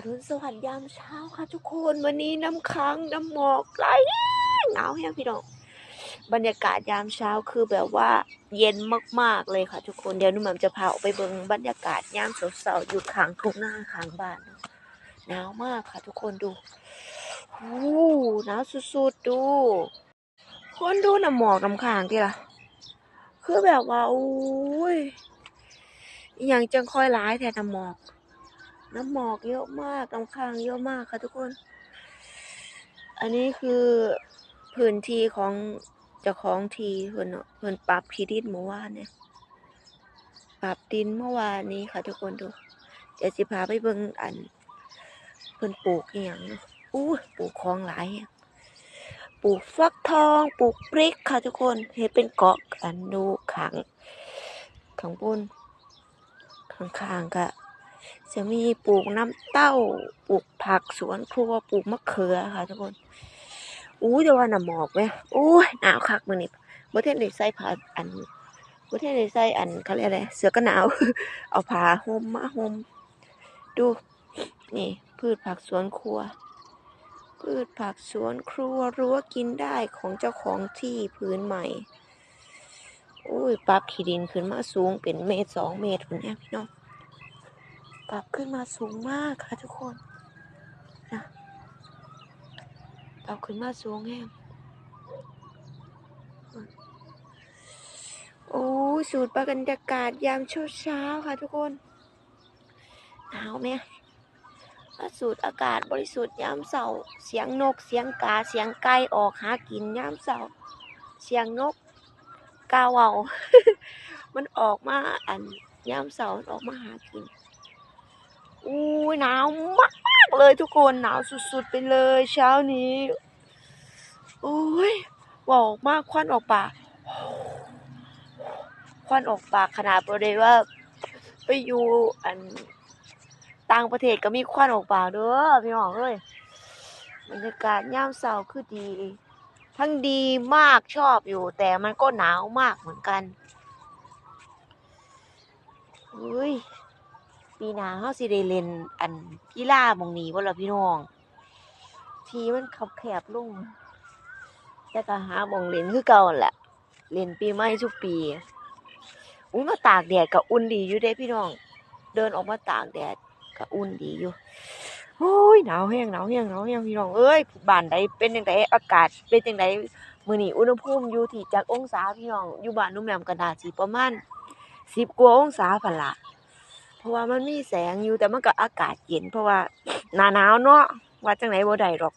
อรุณสวัสดิ์ยามเช้าค่ะทุกคนวันนี้น้ำค้างน้ำหมอกไหลหนาวแห้งพี่น้องบรรยากาศยามเช้าคือแบบว่าเย็นมากๆเลยค่ะ ทุกคนเดี๋ยวนุ่มแม่มจะพาออกไปเบิ่งบรรยากาศยามเสาๆอยู่ข้างทุ่งนาข้างบ้านหนาวมากค่ะ ทุกคนดูโอ้หนาวสุดๆดู คนดูน้ำหมอกน้ำค้างที่ล่ะ คือแบบว่าโอ้ยอย่างจังค่อยร้ายแทนน้ำหมอก น้ำหมอกเยอะมากน้ำค้างเยอะมากค่ะทุกคน อันนี้คือพื้นที่ของเจ้าของทีเพิ่นเพิ่นปรับที่ดินเมื่อวานเนี่ยปรับดินเมื่อวานนี้ค่ะ ทุกคนดูเดี๋ยวสิพาไปเบิ่งอันเพิ่นปลูกอย่างนอู้ปลูกของหลายปลูกฟักทองปลูกพริกค่ะทุกคนเฮ็ดเป็นเกาะอันดูขังข้างบนข้างๆก็ จะมีปลูกน้ำเต้า ปลูกผักสวนครัวปลูกมะเขือค่ะทุกคนอู้แต่ว่าน้ำหมอกไหมอู้ยหนาวคักมือนี้บ่ทันได้ใส่ผ้าอันบ่ทันได้ใส่อันเขาเรียกอะไรเสือกันหนาว เอาผ้าห่มมาห่มดู นี่ พืชผักสวนครัว พืชผักสวนครัวรั้วกินได้ของเจ้าของที่พื้นใหม่อุ้ยปรับขี้ดินขึ้นมาสูงเป็นเมตรสองเมตรพุ่นแน่พี่น้อง ปรับขึ้นมาสูงมากค่ะทุกคนนะปรับขึ้นมาสูงแห้งโอ้สูตรบรรยากาศยามเช้าเช้าค่ะทุกคนหนาวไหมสูดอากาศบริสุทธิ์ยามเสาร์เสียงนกเสียงกาเสียงไก่ออกหากินยามเสาร์เสียงนกกาเวามันออกมาอันยามเสาร์ออกมาหากิน อู้ยหนาวมากเลยทุกคนหนาวสุดๆไปเลยเช้านี้โอ้ยบอกมากควันออกปากควันออกปากขนาดประเดี๋ยวว่า ไปอยู่อันต่างประเทศก็มีควันออกปากเด้อพี่น้องเอ้ยบรรยากาศยามเช้าคือดี ทั้งดีมากชอบอยู่ แต่มันก็หนาวมากเหมือนกันเฮ้ย ปีหน้าเฮาสิได้เล่นอันกีฬาหม่องนี้บ่ล่ะพี่น้อง ทีมันคับแคบลงแต่ก็หาหม่องเล่นคือเก่าแหละเล่นปีใหม่ทุกปีอุ้ยมาตากแดดก็อุ่นดีอยู่เด้พี่น้อง เดินออกมาตากแดดก็อุ่นดีอยู่โอ้ยหนาวแห้งหนาวแห้งหนาวแห้งพี่น้องเอ้ยบ้านใดเป็นจังไดอากาศเป็นจังไดมื้อนี้อุณหภูมิอยู่ที่จักองศาพี่น้องอยู่บ้านนุ่มแหม่มก็น่าสิประมาณ10กว่าองศาพันล่ะ เพราะว่ามันมีแสงอยู่แต่มันก็อากาศเย็นเพราะว่าหน้าหนาวเนาะว่าจังไหนบ่ได้หรอก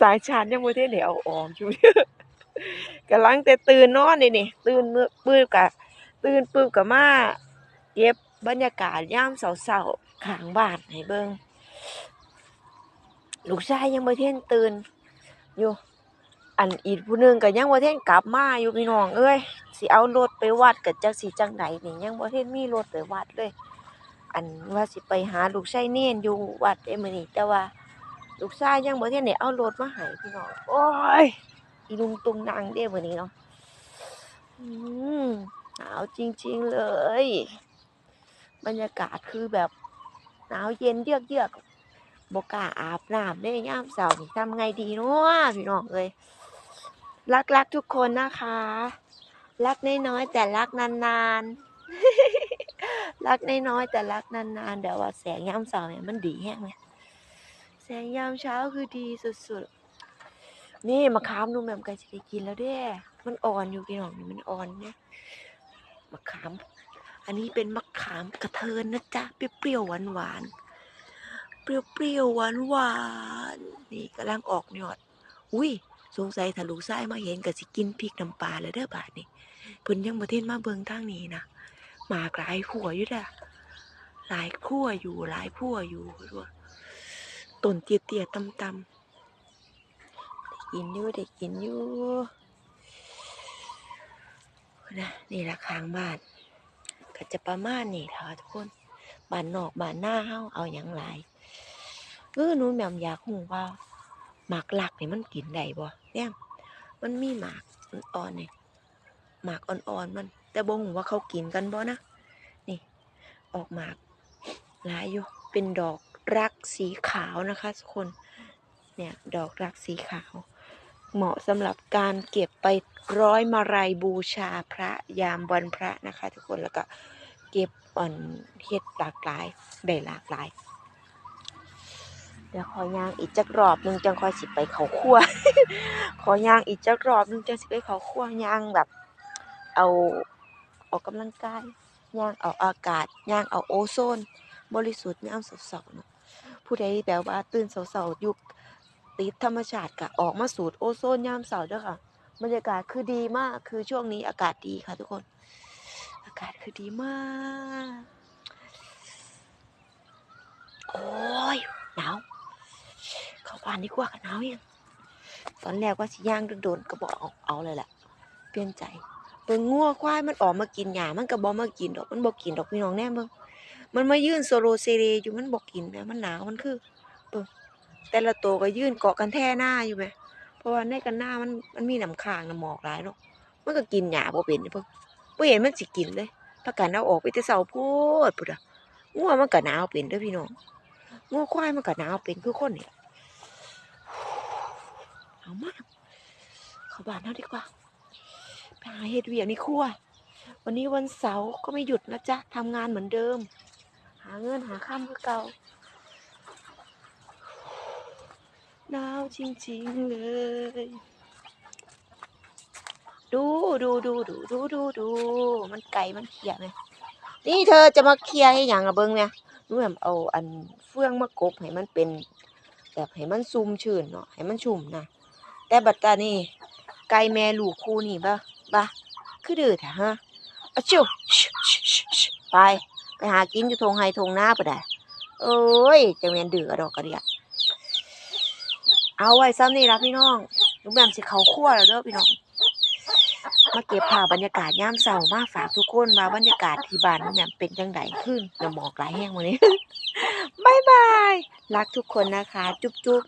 สายชาร์จยังบ่ทันได้เอาออกอยู่กำลังแต่ตื่นนอนนี่นี่ตื่นเมื้อปื้บก็ตื่นปึ๊บก็มาเก็บบรรยากาศยามเช้าๆข้างบ้านให้เบิ่งลูกชายยังบ่ทันตื่นอยู่อันอีกผู้หนึงก็ยังบ่ทันกลับมาอยู่พี่น้องเอ้ยสิเอารถไปวัดก็จักสิจังไดนี่ยังบ่ทันมีรถไปวัดเลย อันว่าสิไปหาลูกชายเน่นอยู่วัดเด้มื้อนี้แต่ว่า ลูกชายยังบ่ทันได้เอารถมาให้พี่น้องโอ้ยอีลุงตุงนางเด้มื้อนี้เนาะอืมหนาวจริง ๆเลย บรรยากาศคือแบบหนาวเย็นเยือกๆบ่กล้าอาบน้ำเด้ยามเช้านี่ทำไงดีเนาะพี่น้องเอ้ยรักๆทุกคนนะคะ รักน้อยๆแต่รักนานๆ รักน้อยๆแต่รักนานๆแต่ว่าแสงยามเช้าเนี่ยมันดีแฮงเลยแสงยามเช้าคือดีสุดๆ นี่มะขามนุ่มแหม่มกล้จะได้กินแล้วเด้ มันอ่อนอยู่พี่น้องนี่มันอ่อนเนี่ยมะขาม อันนี้เป็นมะขามกระเทินนะจ๊ะเปรี้ยวๆหวานๆ เปรี้ยวๆหวานๆ นี่กำลังออกยอด อุ้ยสงสัยถ้าลูกชายมาเห็นก็สิกินพริกน้ำปลาเลยเด้อบาดนี้เพิ่นยังบ่เทศมาเบิ่งทางนี้นะ หมากหลายขัวอยู่ด้อหลายขัวอยู่หลายพัวอยู่ด้วยต้นเตี้ยเตี้ยต่ำต่ำได้กินอยู่ได้กินอยู่นะนี่ละข้างบ้านก็จะประมาณนี้ค่ะทุกคนบ้านนอกบ้านหน้าเฮาเอาอย่างไรเออหนูแม่มอยากหูว่าหมากหลักนี่มันกินได้บ่เนี่ยมันมีหมากอ่อนๆนี่หมากอ่อนๆมัน แต่บ่ฮู้ว่าเขากินกันบ่นะ นี่ ออกหมากหลายอยู่ เป็นดอกรักสีขาวนะคะทุกคน เนี่ย ดอกรักสีขาว เหมาะสำหรับการเก็บไปร้อยมาลัยบูชาพระยามวันพระนะคะ ทุกคน แล้วก็เก็บอ่อนเฮ็ดหลากหลายได้หลากหลาย เดี๋ยวขอย่างอีกจักรอบหนึงจังคอยสิไปเขาครัวขอย่างอีกจักรอบหนึงจังสิไปเขาครัวย่างแบบ เอา ออกกำลังกายย่างเอาอากาศย่างเอาโอโซน บริสุทธิ์ยามเสาๆเนาะผู้ใดแบบว่าตื่นเสาๆอยู่ติดธรรมชาติก็ออกมาสูดโอโซนย่ามเสาด้อค่ะบรรยากาศคือดีมากคือช่วงนี้อากาศดีค่ะทุกคน อากาศคือดีมาก โอ้ยหนาวเข้าบ้านดีกว่ากันหนาวยังตอนแรกว่าสิย่างโดนๆก็บอกเอาเลยแหละเปลี่ยนใจ เบิ่งงัวควายมันออกมากินหญ้ามันก็บ่มากินดอก มันบ่กินดอกพี่น้องแน่เบิ่งมันมายืนโซโลเซเรอยู่มันบ่กินแหมมันหนาวมันคือเบิ่งแต่ละตัวก็ยืนเกาะกันแท่หน้าอยู่แหมเพราะว่าในกันหน้ามันมันมีน้ำค้างน้ำหมอกหลายเนาะมันก็กินหญ้าบ่เป็นเพิ่นบ่เห็นมันสิกินเลยประกันเอาออกไปแต่เช้าโพดพุ่นน่ะงัวมันก็หนาวเป็นเด้อพี่น้องงัวควายมันก็หนาวเป็นคือคนนี่เอามากเข้าบ้านเฮาดีกว่า หาเฮ็ดเวียกในครัว วันนี้วันเสาร์ก็ไม่หยุดนะจ๊ะทำงานเหมือนเดิม หาเงินหาข้ามือเก่าหนาวจริงๆเลย ดูดูดูดูดูดูดูมันไก่มันเขียไหมนี่เธอจะมาเคลียร์ให้หยังอะเบิ้งเนี่ยหนูแบบเอาอันเฟื่องมากบให้มันเป็น แบบให้มันซุ่มชื้นเนาะให้มันชุ่มนะแต่บัดตานี่ไก่แม่ลูกคู่นี่ปะ บ่บ่คือดื้อแท้ฮะอะชิวไปไปหากินอยู่ทงไฮทงหน้าปะได้โอ้ยจังแม่นดื้อดอกกระเดียเอาไว้ซ้ำนี่ละพี่น้องหนูแม่มสิเขาครัวแล้วเด้อพี่น้อง มาเก็บภาพบรรยากาศยามเช้ามาฝากทุกคนว่าบรรยากาศที่บ้านนูแม่มเป็นจังไดขึ้นน้ำหมอกหลายแห้งมื้อนี้บายบาย รักทุกคนนะคะ จุ๊บจุ๊บ